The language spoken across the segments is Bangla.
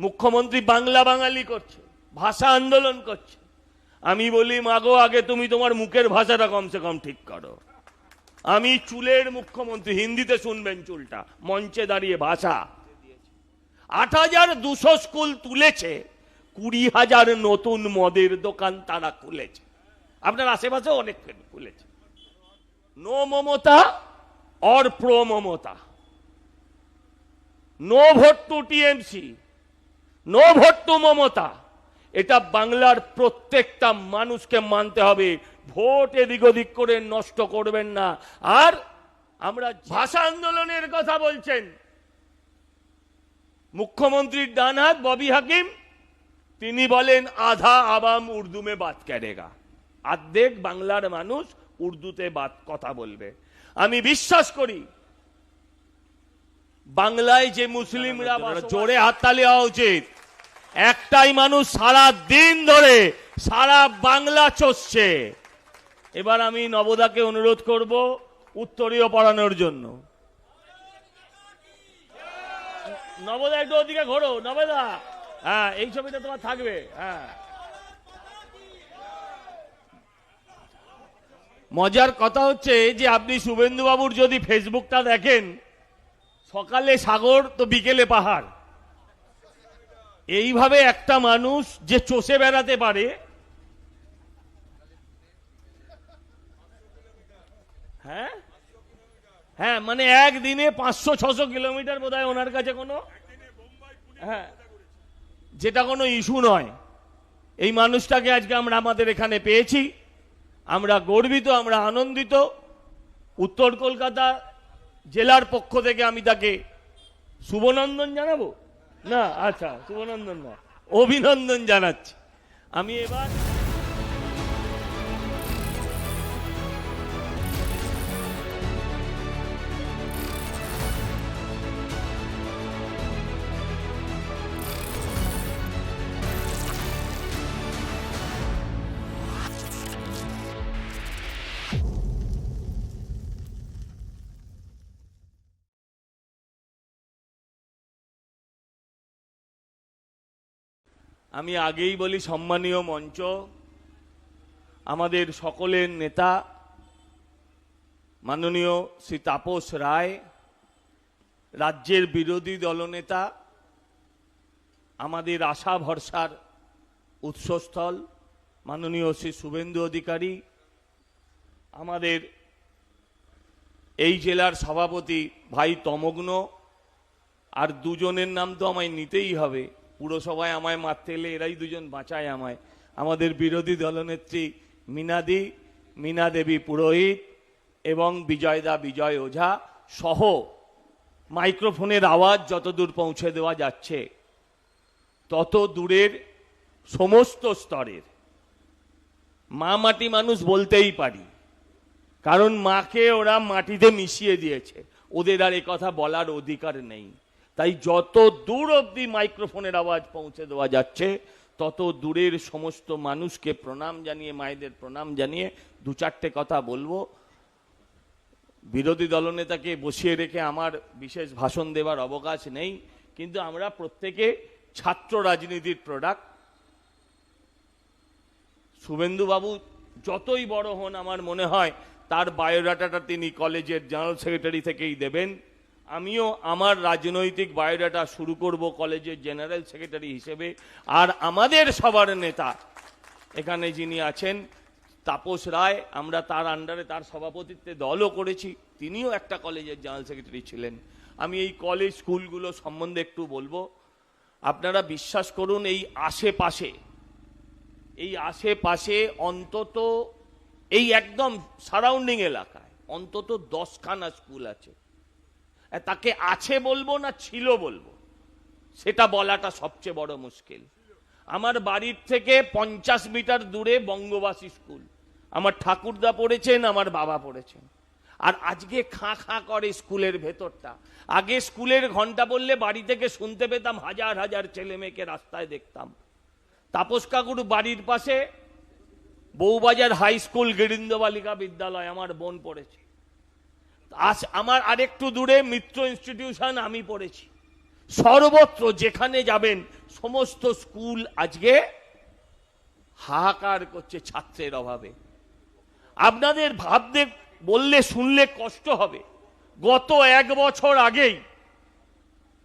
মুখ্যমন্ত্রী বাংলা বাঙালি করছে, ভাষা আন্দোলন করছে। আমি বলি, মাগো, আগে তুমি তোমার মুখের ভাষাটা কমসে কম ঠিক করো। আমি চুলের মুখ্যমন্ত্রী, হিন্দিতে শুনবেন চুলটা, মঞ্চে দাঁড়িয়ে ভাষা। আট হাজার দুশো স্কুল তুলেছে, কুড়ি হাজার নতুন মদের দোকান তারা খুলেছে। আপনার আশেপাশে অনেক খুলেছে। No Mamata or pro Mamata. No vote to TMC. No vote Mamata. এটা বাংলার প্রত্যেকটা মানুষকে মানতে হবে। ভোট এদিক ওদিক করে নষ্ট করবেন না। আর আমরা ভাষা আন্দোলনের কথা বলছেন। মুখ্যমন্ত্রীর ডান হাত ববি হাকিম, তিনি বলেন, আধা আবাম উর্দু মে বাত করেগা অর্ধেক বাংলার মানুষ উর্দুতে বাত কথা বলবে। আমি বিশ্বাস করি বাংলায় যে মুসলিমরা জোরে হাততালি হওয়া উচিত। একটাই মানুষ সারা দিন ধরে সারা বাংলা চষছে। এবার আমি নবদাকে অনুরোধ করব উত্তরীয় পড়ানোর জন্য। নবদা একটু ওদিকে ঘোরো। নবদা! হ্যাঁ এই ছবিটা তোমার থাকবে। হ্যাঁ। মজার কথা হচ্ছে যে আপনি শুভেন্দু বাবুর যদি ফেসবুকটা দেখেন সকালে সাগর, তো বিকেলে পাহাড়। এইভাবে একটা মানুষ যে চষে বেড়াতে পারে হ্যাঁ? হ্যাঁ মানে একদিনে পাঁচশো, ছশো কিলোমিটার বোধ ওনার কাছে কোনো হ্যাঁ যেটা কোনো ইস্যু নয়। এই মানুষটাকে আজকে আমরা আমাদের এখানে পেয়েছি। আমরা গর্বিত, আমরা আনন্দিত। উত্তর কলকাতা জেলার পক্ষ থেকে আমি তাকে শুভনন্দন জানাব? না আচ্ছা শুভনন্দন না, অভিনন্দন জানাচ্ছি। আমি এবার আমি আগেই বলি সম্মানীয় মঞ্চ, আমাদের সকলের নেতা, মাননীয় শ্রী তাপস রায়, রাজ্যের বিরোধী দলনেতা, আমাদের আশা ভরসার উৎসস্থল, মাননীয় শ্রী শুভেন্দু অধিকারী, আমাদের এই জেলার সভাপতি ভাই তমগ্ন, আর দুজনের নাম তো আমায় নিতেই হবে। পুরসভায় আমায় মারতে এলে এরাই দুজন বাঁচায় আমায়। আমাদের বিরোধী দলনেত্রী মিনাদি মিনা দেবী পুরোহিত এবং বিজয়দা বিজয় ওঝা সহ মাইক্রোফোনের আওয়াজ যত দূর পৌঁছে দেওয়া যাচ্ছে, তত দূরের সমস্ত স্তরের। মা মাটি মানুষ বলতেই পারি, কারণ মাকে ওরা মাটিতে মিশিয়ে দিয়েছে। ওদের আর কথা বলার অধিকার নেই। তাই যত দূর অবধি মাইক্রোফোনের আওয়াজ পৌঁছে দেওয়া যাচ্ছে, তত দূরের সমস্ত মানুষকে প্রণাম জানিয়ে, মায়েদের প্রণাম জানিয়ে দু চারটে কথা বলব। বিরোধী দলনেতাকে বসিয়ে রেখে আমার বিশেষ ভাষণ দেওয়ার অবকাশ নেই, কিন্তু আমরা প্রত্যেকে ছাত্র রাজনীতির প্রোডাক্ট শুভেন্দুবাবু যতই বড় হন আমার মনে হয়, তার বায়োডাটাটা তিনি কলেজের জেনারেল সেক্রেটারি থেকেই দেবেন। আমিও আমার রাজনৈতিক বায়োডাটা শুরু করব কলেজের জেনারেল সেক্রেটারি হিসেবে, আর আমাদের সবার নেতা এখানে যিনি আছেন, তাপস রায়, আমরা তার আন্ডারে তার সভাপতিত্বে দলও করেছি, তিনিও একটা কলেজের জেনারেল সেক্রেটারি ছিলেন। আমি এই কলেজ স্কুলগুলো সম্বন্ধে একটু বলব। আপনারা বিশ্বাস করুন, এই আশেপাশে এই আশেপাশে অন্তত, এই একদম সারাউন্ডিং এলাকায় অন্তত দশখানা স্কুল আছে। তাকে আছে বলব না ছিল বলব? সেটা বলাটা সবচেয়ে বড় মুশকিল। আমার বাড়ির থেকে পঞ্চাশ মিটার দূরে বঙ্গবাসী স্কুল। আমার ঠাকুরদা পড়েছেন, আমার বাবা পড়েছেন। আর আজকে খাঁ খাঁ করে স্কুলের ভেতরটা। আগে স্কুলের ঘণ্টা বললে বাড়ি থেকে শুনতে পেতাম, হাজার হাজার ছেলে মেয়েকে রাস্তায় দেখতাম। তাপস কাকুর বাড়ির পাশে বউবাজার হাই স্কুল গিরিন্দ বালিকা বিদ্যালয়, আমার বোন পড়েছে। আস আমার আরেকটু দূরে মিত্র ইনস্টিটিউশন আমি পড়েছি। সর্বত্র যেখানে যাবেন, সমস্ত স্কুল আজকে হাহাকার করছে ছাত্রের অভাবে। আপনাদের ভাবতে, বললে, শুনলে কষ্ট হবে। গত এক বছর আগেই,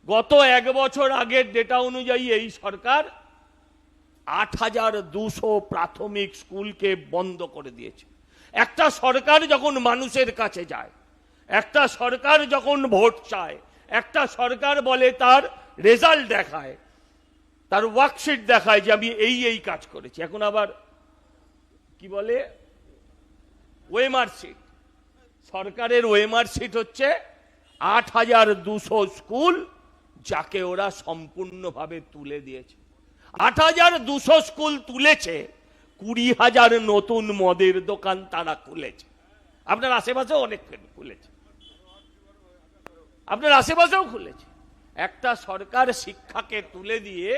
গত এক বছর আগের ডেটা অনুযায়ী এই সরকার আট হাজার দুশো প্রাথমিক স্কুলকে বন্ধ করে দিয়েছে। একটা সরকার যখন মানুষের কাছে যায় একটা সরকার যখন ভোট চায়, একটা সরকার বলে তার রেজাল্ট দেখায়, তার ওয়ার্কশিট দেখায় যে আমি এই এই কাজ করেছি। এখন আবার কি বলে? ওয়েমার সরকারের ওয়েমার হচ্ছে আট হাজার দুশো স্কুল যাকে ওরা সম্পূর্ণভাবে তুলে দিয়েছে। আট হাজার দুশো স্কুল তুলেছে, কুড়ি হাজার নতুন মদের দোকান তারা খুলেছে। আপনার আশেপাশেও অনেক খুলেছে। আপনার আশেপাশেও খুলেছে। একটা সরকার শিক্ষাকে তুলে দিয়ে,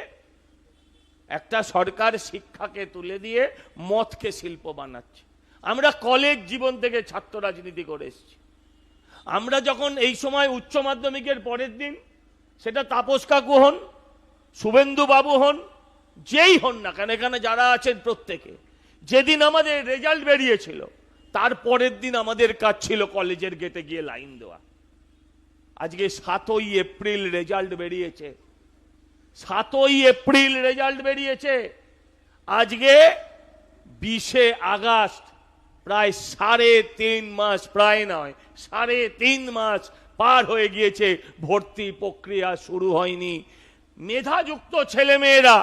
একটা সরকার শিক্ষাকে তুলে দিয়ে মদকে শিল্প বানাচ্ছে। আমরা কলেজ জীবন থেকে ছাত্র রাজনীতি করে এসেছি। আমরা যখন এই সময় উচ্চ মাধ্যমিকের পরের দিন, সেটা তাপস কাকু হন, শুভেন্দু বাবু হন, যেই হন না কেন, এখানে যারা আছেন প্রত্যেকে, যেদিন আমাদের রেজাল্ট বেরিয়েছিল, তার পরের দিন আমাদের কাজ ছিল কলেজের গেটে গিয়ে লাইন দেওয়া। আজকে সাতই এপ্রিল রেজাল্ট বেরিয়েছে। সাতই এপ্রিল রেজাল্ট বেরিয়েছে। আজকে বিশে আগস্ট প্রায় সাড়ে তিন মাস, প্রায় নয়, সাড়ে তিন মাস পার হয়ে গিয়েছে, ভর্তি প্রক্রিয়া শুরু হয়নি। মেধাযুক্ত ছেলেমেয়েরা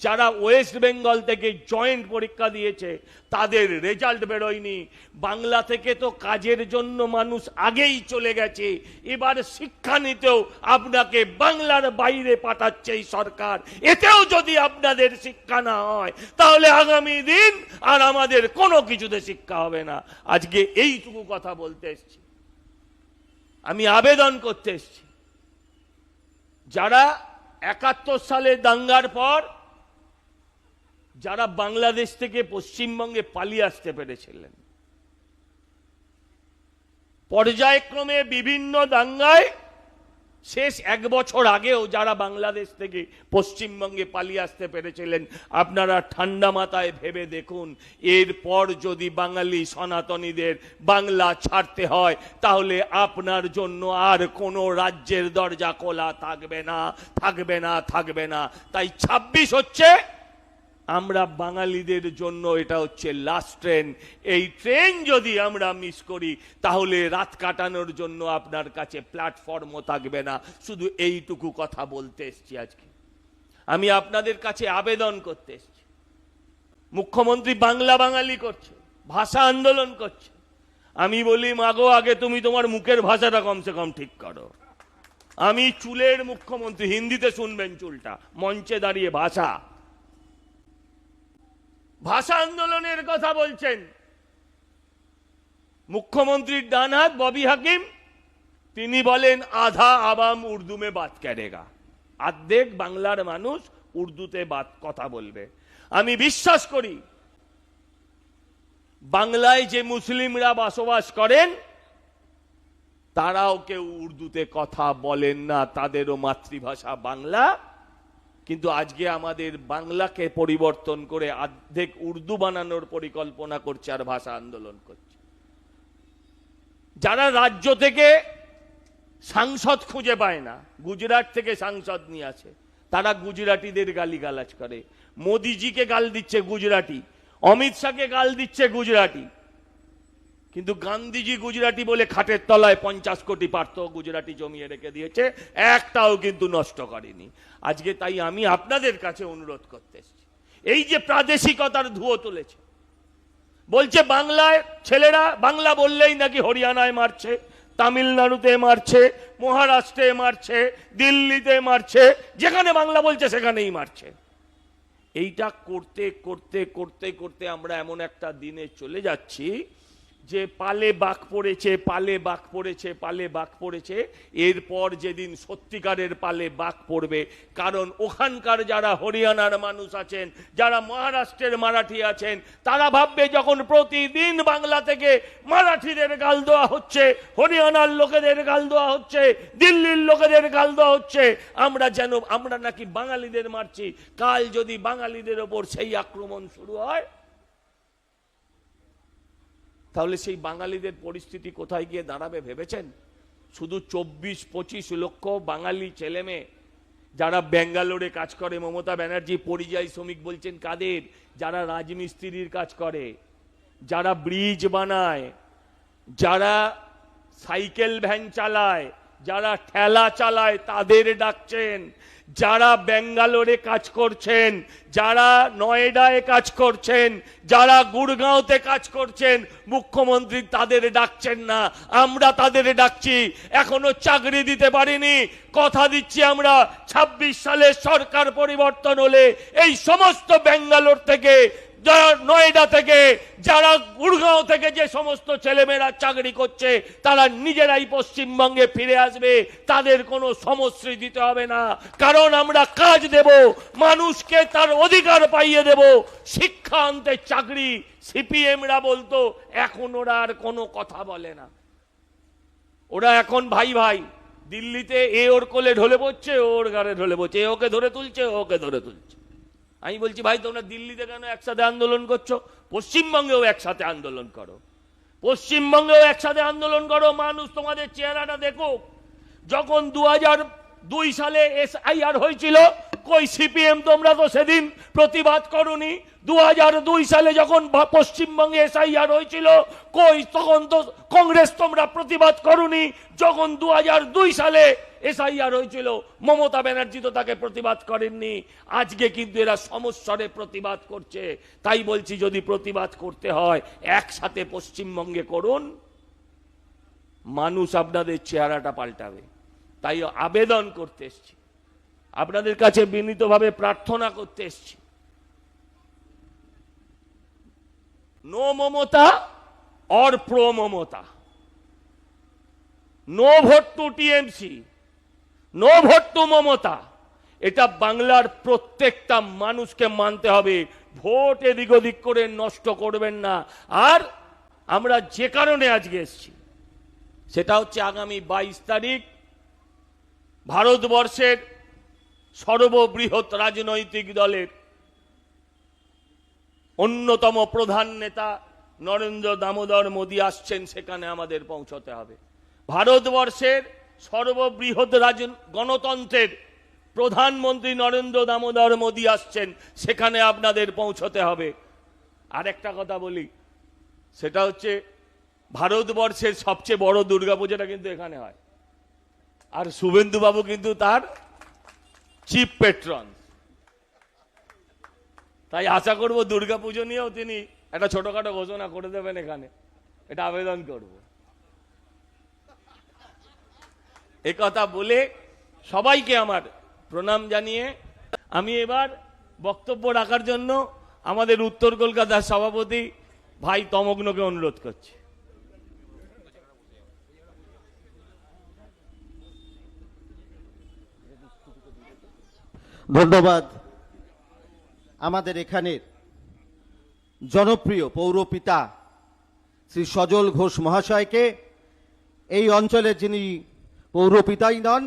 যারা ওয়েস্ট বেঙ্গল থেকে জয়েন্ট পরীক্ষা দিয়েছে, তাদের রেজাল্ট বেরোয়নি। বাংলা থেকে তো কাজের জন্য মানুষ আগেই চলে গেছে। এবার শিক্ষা নিতেও আপনাকে বাংলার বাইরে পাঠাচ্ছে এই সরকার। এতেও যদি আপনাদের শিক্ষা না হয়, তাহলে আগামী দিন আর আমাদের কোনো কিছুতে শিক্ষা হবে না। আজকে এইটুকু কথা বলতে এসছি। আমি আবেদন করতে এসছি। যারা একাত্তর সালে দাঙ্গার পর যারা বাংলাদেশ থেকে পশ্চিমবঙ্গে পালিয়ে আসতে পেরেছিলেন। পর্যায়ক্রমে বিভিন্ন দাঙ্গায় শেষ এক বছর আগেও যারা বাংলাদেশ থেকে পশ্চিমবঙ্গে পালিয়ে আসতে পেরেছিলেন, আপনারা ঠান্ডা মাথায় ভেবে দেখুন, এরপর যদি বাঙালি সনাতনীদের বাংলা ছাড়তে হয়, তাহলে আপনার জন্য আর কোনো রাজ্যের দরজা খোলা থাকবে না থাকবে না থাকবে না। তাই ছাব্বিশ হচ্ছে আমরা বাঙালিদের জন্য এটা হচ্ছে লাস্ট ট্রেন এই ট্রেন যদি আমরা মিস করি, তাহলে রাত কাটানোর জন্য আপনার কাছে প্ল্যাটফর্মও থাকবে না। শুধু এইটুকু কথা বলতে এসছি আজকে। আমি আপনাদের কাছে আবেদন করতে এসছি। মুখ্যমন্ত্রী বাংলা বাঙালি করছে, ভাষা আন্দোলন করছে। আমি বলি, মাগো, আগে তুমি তোমার মুখের ভাষাটা কমসে কম ঠিক করো। আমি চুলের মুখ্যমন্ত্রী, হিন্দিতে শুনবেন চুলটা, মঞ্চে দাঁড়িয়ে ভাষা। ভাষা আন্দোলনের কথা বলছেন। মুখ্যমন্ত্রীর ডান হাত ববি হাকিম, তিনি বলেন, আধা আবাম উর্দু মে বাত করেগা। আর্ধেক বাংলার মানুষ উর্দুতে বাত কথা বলবে। আমি বিশ্বাস করি, বাংলায় যে মুসলিমরা বসবাস করেন, তারাও কেউ উর্দুতে কথা বলেন না, তাদেরও মাতৃভাষা বাংলা। কিন্তু আজকে আমাদের বাংলাকে পরিবর্তন করে অর্ধেক উর্দু বানানোর পরিকল্পনা করছে আর ভাষা আন্দোলন করছে। যারা রাজ্য থেকে সাংসদ খুঁজে পায় না, গুজরাট থেকে সাংসদ নিয়ে আসে, তারা গুজরাটিদের গালিগালাজ করে। মোদিজিকে গাল দিচ্ছে গুজরাটি, অমিত শাহকে গাল দিচ্ছে গুজরাটি। কিন্তু গান্ধীজি গুজরাটি বলে খাটের তলায় পঞ্চাশ কোটি পার্থ গুজরাটি জমিয়ে রেখে দিয়েছে, একটাও কিন্তু নষ্ট করেনি। আজকে তাই আমি আপনাদের কাছে অনুরোধ করতে এসেছি। এই যে প্রাদেশিকতার ধুয়ো তুলেছে, বলছে বাংলায় ছেলেরা, বাংলা বললেই নাকি হরিয়ানায় মারছে, তামিলনাড়ুতে মারছে, মহারাষ্ট্রে মারছে, দিল্লিতে মারছে, যেখানে বাংলা বলছে সেখানেই মারছে। এইটা করতে করতে করতে করতে আমরা এমন একটা দিনে চলে যাচ্ছি যে পালে বাঘ পড়েছে, পালে বাঘ পড়েছে, পালে বাঘ পড়েছে, এরপর যেদিন সত্যিকারের পালে বাঘ পড়বে, কারণ ওখানকার যারা হরিয়ানার মানুষ আছেন, যারা মহারাষ্ট্রের মারাঠি আছেন, তারা ভাববে যখন প্রতিদিন বাংলা থেকে মারাঠিদের গাল দেওয়া হচ্ছে, হরিয়ানার লোকেদের গাল দেওয়া হচ্ছে, দিল্লির লোকেদের গাল দেওয়া হচ্ছে, আমরা যেন, আমরা নাকি বাঙালিদের মারছি। কাল যদি বাঙালিদের ওপর সেই আক্রমণ শুরু হয় তাহলে সেই বাঙালিদের পরিস্থিতি কোথায় গিয়ে দাঁড়াবে ভেবেছেন? শুধু চব্বিশ, পঁচিশ লক্ষ বাঙালি ছেলেমেয়ে যারা ব্যাঙ্গালোরে কাজ করে, মমতা ব্যানার্জি পরিযায়ী শ্রমিক বলছেন কাদের? যারা রাজমিস্ত্রির কাজ করে, যারা ব্রিজ বানায়, যারা সাইকেল ভ্যান চালায় যারা ঠেলা চালায় তাদের ডাকছেন, যারা ব্যাঙ্গালোরে কাজ করছেন, যারা নয়ডায় কাজ করছেন, যারা গুড়গাঁওতে কাজ করছেন, মুখ্যমন্ত্রী তাদের ডাকছেন না, আমরা তাদের ডাকছি, এখনও চাকরি দিতে পারিনি, কথা দিচ্ছি আমরা ২৬ সালে সরকার পরিবর্তন হলে এই সমস্ত ব্যাঙ্গালোর থেকে যারা নয়ডা থেকে, যারা গুড়গাঁও থেকে যে সমস্ত ছেলেমেয়েরা চাকরি করছে, তারা নিজেরাই পশ্চিমবঙ্গে ফিরে আসবে। তাদের কোনো সমশ্রী দিতে হবে না। কারণ আমরা কাজ দেব, মানুষকে তার অধিকার পাইয়ে দেব। শিক্ষা আনতে চাকরি সিপিএমরা বলতো, এখন ওরা আর কোনো কথা বলে না। ওরা এখন ভাই ভাই, দিল্লিতে এ ওর কোলে ঢলে পড়ছে ওর গাড়ে ঢলে পড়ছে, এ ওকে ধরে তুলছে ওকে ধরে তুলছে। আমি বলছি, ভাই, তোমরা দিল্লিতে কেন একসাথে আন্দোলন করছ? পশ্চিমবঙ্গেও একসাথে আন্দোলন করো। পশ্চিমবঙ্গেও একসাথে আন্দোলন করো, মানুষ তোমাদের চেহারাটা দেখো যখন দু দুই সালে এসআইআর হয়েছিল কই সিপিএম তোমরা তো সেদিন প্রতিবাদ করনি? দু দুই সালে যখন পশ্চিমবঙ্গে এসআইআর হয়েছিল, কই তখন তো কংগ্রেস তোমরা প্রতিবাদ করনি? যখন দু দুই সালে এসআইআর হয়েছিল, মমতা ব্যানার্জি তো তাকে প্রতিবাদ করেননি। আজকে কিন্তু এরা সমস্বরে প্রতিবাদ করছে। তাই বলছি, যদি প্রতিবাদ করতে হয়, একসাথে পশ্চিমবঙ্গে করুন। মানুষ আপনাদের চেহারাটা পাল্টাবে। তাই আবেদন করতে এসছি। আপনাদের কাছে বিনীতভাবে প্রার্থনা করতে এসছি। No Mamata or pro Mamata. No vote to TMC, no vote to Mamata. এটা বাংলার প্রত্যেকটা মানুষকে মানতে হবে। ভোট এদিক ওদিক করে নষ্ট করবেন না। আর আমরা যে কারণে আজকে এসছি, সেটা হচ্ছে আগামী বাইশ তারিখ ভারতবর্ষের সর্ববৃহৎ রাজনৈতিক দলের অন্যতম প্রধান নেতা নরেন্দ্র দামোদর মোদী আসছেন, সেখানে আমাদের পৌঁছতে হবে। ভারতবর্ষের সর্ববৃহৎ রাজ গণতন্ত্রের প্রধানমন্ত্রী নরেন্দ্র দামোদর মোদী আসছেন, সেখানে আপনাদের পৌঁছতে হবে। আর একটা কথা বলি, সেটা হচ্ছে ভারতবর্ষের সবচেয়ে বড় দুর্গাপূজাটা কিন্তু এখানে হয়। আর শুভেন্দু বাবু কিন্তু তার চিফ পেট্রন তাই আশা করব দুর্গাপুজো নিয়েও তিনি একটা ছোটখাটো ঘোষণা করে দেবেন এখানে। এটা আবেদন করব। কথা বলে সবাইকে আমার প্রণাম জানিয়ে আমি এবার বক্তব্য রাখার জন্য আমাদের উত্তর কলকাতার সভাপতি ভাই তমগ্নকে অনুরোধ করছি। ধন্যবাদ। আমাদের এখানের জনপ্রিয় পৌরপিতা শ্রী সজল ঘোষ মহাশয়কে, এই অঞ্চলের যিনি পৌরপিতাই নন,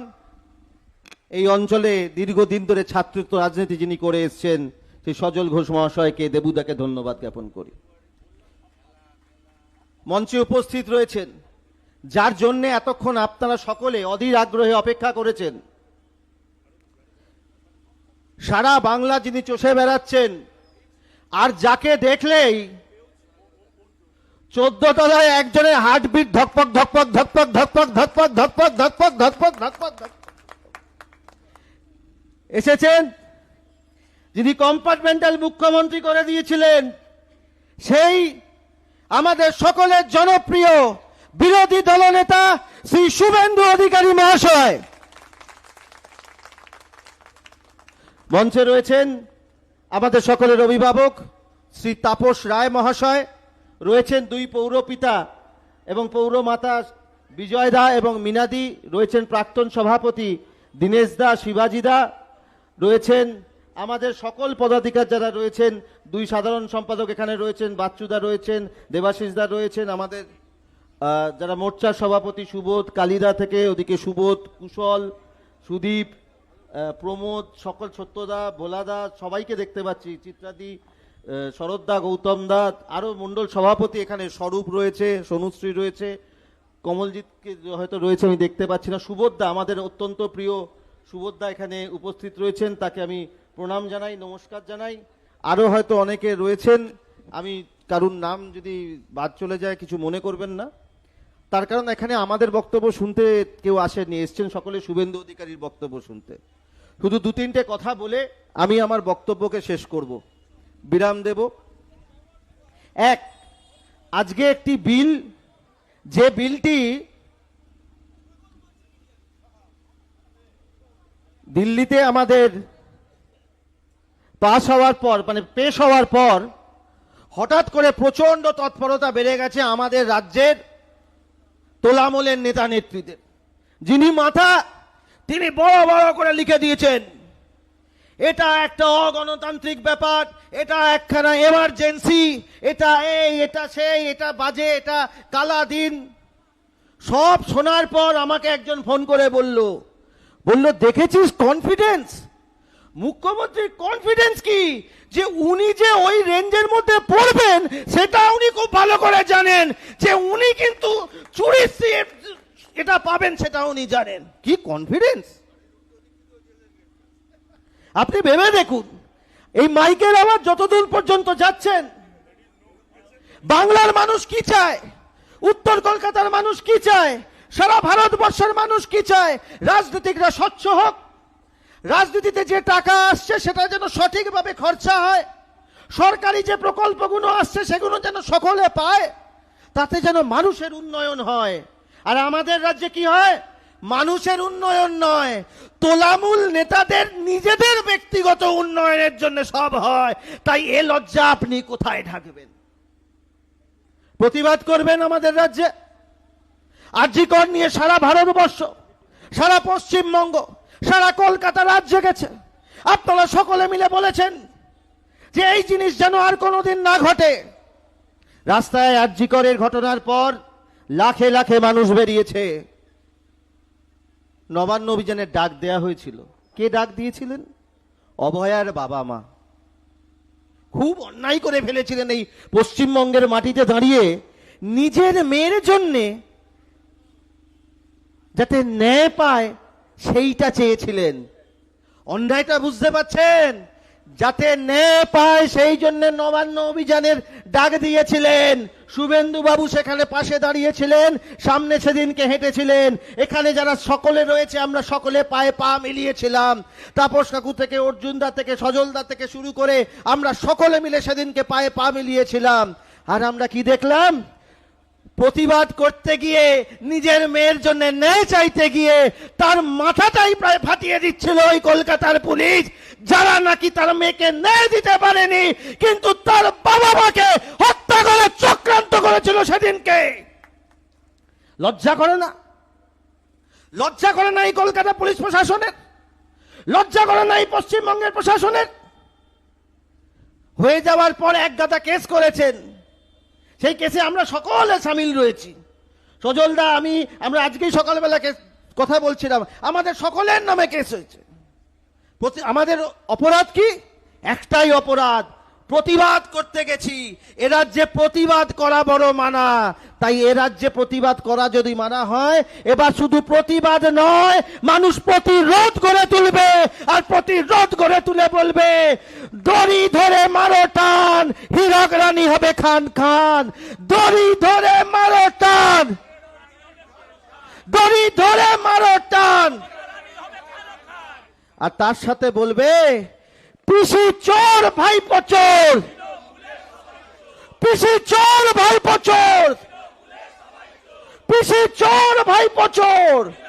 এই অঞ্চলে দীর্ঘদিন ধরে ছাত্রত্ব রাজনীতি যিনি করে এসছেন, শ্রী সজল ঘোষ মহাশয়কে, দেবুদাকে ধন্যবাদ জ্ঞাপন করি। মঞ্চে উপস্থিত রয়েছেন, যার জন্যে এতক্ষণ আপনারা সকলে অধীর আগ্রহে অপেক্ষা করেছেন। সারা বাংলা যিনি চষে বেড়াচ্ছেন, আর যাকে দেখলেই চোদ্দ তলায় একজনের হার্টবিট ধকপক ধকপক ধকপক ধকপক ধকপক ধকপক ধকপক ধকপক ধকপক। এসেছেন যিনি কম্পার্টমেন্টাল মুখ্যমন্ত্রী করে দিয়েছিলেন, সেই আমাদের সকলের জনপ্রিয় বিরোধী দলনেতা শ্রী শুভেন্দু অধিকারী মহাশয় মঞ্চে রয়েছেন আমাদের সকলের অভিভাবক শ্রী তাপস রায় মহাশয়, রয়েছেন দুই পৌরপিতা এবং পৌরমাতা বিজয় দা এবং মিনাদি, রয়েছেন প্রাক্তন সভাপতি দীনেশ দা, শিবাজি দা, রয়েছেন আমাদের সকল পদাধিকার যারা রয়েছেন, দুই সাধারণ সম্পাদক এখানে রয়েছেন বাচ্চুদা রয়েছেন, দেবাশিস দা রয়েছেন, আমাদের যারা মোর্চার সভাপতি সুবোধ কালিদা থেকে, ওদিকে সুবোধ, কুশল, সুদীপ প্রমোদ সকল সত্যদা ভোলাদা সবাইকে দেখতে পাচ্ছি। চিত্রাদি আহ, শরৎদা গৌতম দা আরও মণ্ডল সভাপতি এখানে স্বরূপ রয়েছে সনুশ্রী রয়েছে। কমলজিৎকে হয়তো রয়েছে আমি দেখতে পাচ্ছি না। সুবোধদা আমাদের অত্যন্ত প্রিয় সুবোধদা এখানে উপস্থিত রয়েছেন তাকে আমি প্রণাম জানাই নমস্কার জানাই। আরও হয়তো অনেকে রয়েছেন আমি কারুর নাম যদি বাদ চলে যায় কিছু মনে করবেন না। তার কারণ এখানে আমাদের বক্তব্য শুনতে কেউ আসেনি এসছেন সকলে শুভেন্দু অধিকারীর বক্তব্য শুনতে। শুধু দু তিনটে কথা বলে আমি আমার বক্তব্যকে শেষ করব। বিরাম দেব। এক, আজকে একটি বিল, যে বিলটি দিল্লিতে আমাদের পাস হওয়ার পর মানে পেশ হওয়ার পর, হঠাৎ করে প্রচণ্ড তৎপরতা বেড়ে গেছে আমাদের রাজ্যের তোলামলের নেতা নেত্রীদের যিনি মাথা তিনি বড় বড় করে লিখে দিয়েছেন। এটা একটা অগণতান্ত্রিক ব্যাপার, এটা একখানা এমার্জেন্সি এটা এই, এটা সেই, এটা বাজে, এটা কালা দিন। সব শোনার পর আমাকে একজন ফোন করে বলল বলল, দেখেছিস কনফিডেন্স মুখ্যমন্ত্রীর কনফিডেন্স কি? যে উনি যে ওই রেঞ্জের মধ্যে পড়বেন, সেটা উনি খুব ভালো করে জানেন। যে উনি কিন্তু চুরি এটা পাবেন সেটা উনি জানেন। কি কনফিডেন্স আপনি ভেবে দেখুন, এই মাইকের আওয়াজ যতদূর পর্যন্ত যাচ্ছেন, বাংলার মানুষ কি চায়? উত্তর কলকাতার মানুষ কি চায়? সারা ভারতবর্ষের মানুষ কি চায়? রাজনীতিকরা স্বচ্ছ হোক, রাজনীতিতে যে টাকা আসছে সেটা যেন সঠিকভাবে খরচা হয়, সরকারি যে প্রকল্পগুলো আসছে সেগুলো যেন সকলে পায়, তাতে যেন মানুষের উন্নয়ন হয়। আর আমাদের রাজ্যে কি হয়? মানুষের উন্নয়ন নয়, তোলামূল নেতাদের নিজেদের ব্যক্তিগত উন্নয়নের জন্য সব হয়। তাই এ লজ্জা আপনি কোথায় ঢাকবেন? প্রতিবাদ করবেন আমাদের রাজ্যে? আর্যিকর নিয়ে সারা ভারতবর্ষ, সারা পশ্চিমবঙ্গ, সারা কলকাতা রাজ্য গেছে। আপনারা সকলে মিলে বলেছেন যে এই জিনিস যেন আর কোনোদিন না ঘটে। রাস্তায় আর্যিকরের ঘটনার পর লাখে লাখে মানুষ বেরিয়েছে। নবান্ন অভিযানের ডাক দেয়া হয়েছিল। কে ডাক দিয়েছিলেন? অভয়ার বাবা মা। খুব অন্যায় করে ফেলেছিলেন এই পশ্চিমবঙ্গের মাটিতে দাঁড়িয়ে নিজের মেয়ের জন্যে যাতে ন্যায় পায় সেইটা চেয়েছিলেন। অন্যায়টা বুঝতে পাচ্ছেন যাতে ন্যায় পায় সেই জন্য নবান্ন অভিযানের ডাক দিয়েছিলেন। শুভেন্দু বাবু সেখানে পাশে দাঁড়িয়েছিলেন, সামনে সেদিনকে হেঁটেছিলেন। এখানে যারা সকলে রয়েছে, আমরা সকলে পায়ে পা মিলিয়েছিলাম। তাপস কাকু থেকে অর্জুনদা থেকে সজলদা থেকে শুরু করে আমরা সকলে মিলে সেদিনকে পায়ে পা মিলিয়েছিলাম। আর আমরা কি দেখলাম? প্রতিবাদ করতে গিয়ে, নিজের মেয়ের জন্য ন্যায় চাইতে গিয়ে, তার মাথাটাই প্রায় ফাটিয়ে দিচ্ছিল ওই কলকাতার পুলিশ। যারা নাকি তার মেয়েকে ন্যায় দিতে পারেনি, কিন্তু তার বাবা মাকে হত্যা করে চক্রান্ত করেছিল সেদিনকে। লজ্জা করে না? লজ্জা করে না এই কলকাতা পুলিশ প্রশাসনের? লজ্জা করে না এই পশ্চিমবঙ্গের প্রশাসনের? হয়ে যাওয়ার পর এক গাদা কেস করেছেন। সেই কেসে আমরা সকলে সামিল রয়েছি। সজলদা, আমি, আমরা আজকেই সকালবেলা কেস, কথা বলছিলাম। আমাদের সকলের নামে কেস হয়েছে। আমাদের অপরাধ কি? একটাই অপরাধ, প্রতিবাদ করতে গেছি। এ রাজ্যে প্রতিবাদ করা বড় মানা। তাই এ রাজ্যে প্রতিবাদ করা যদি মানা হয়, এবার শুধু প্রতিবাদ নয়, মানুষ প্রতিরোধ করে তুলবে। আর প্রতিরোধ করে তুলে বলবে, দড়ি ধরে মারো টান হীরক রানী হবে খান খান। দড়ি ধরে মারো টান। দড়ি ধরে মারো টান। আর তার সাথে বলবে, পিসি চোর ভাই চোর। পিসি চোর ভাই চোর। পিসি চোর ভাই চোর।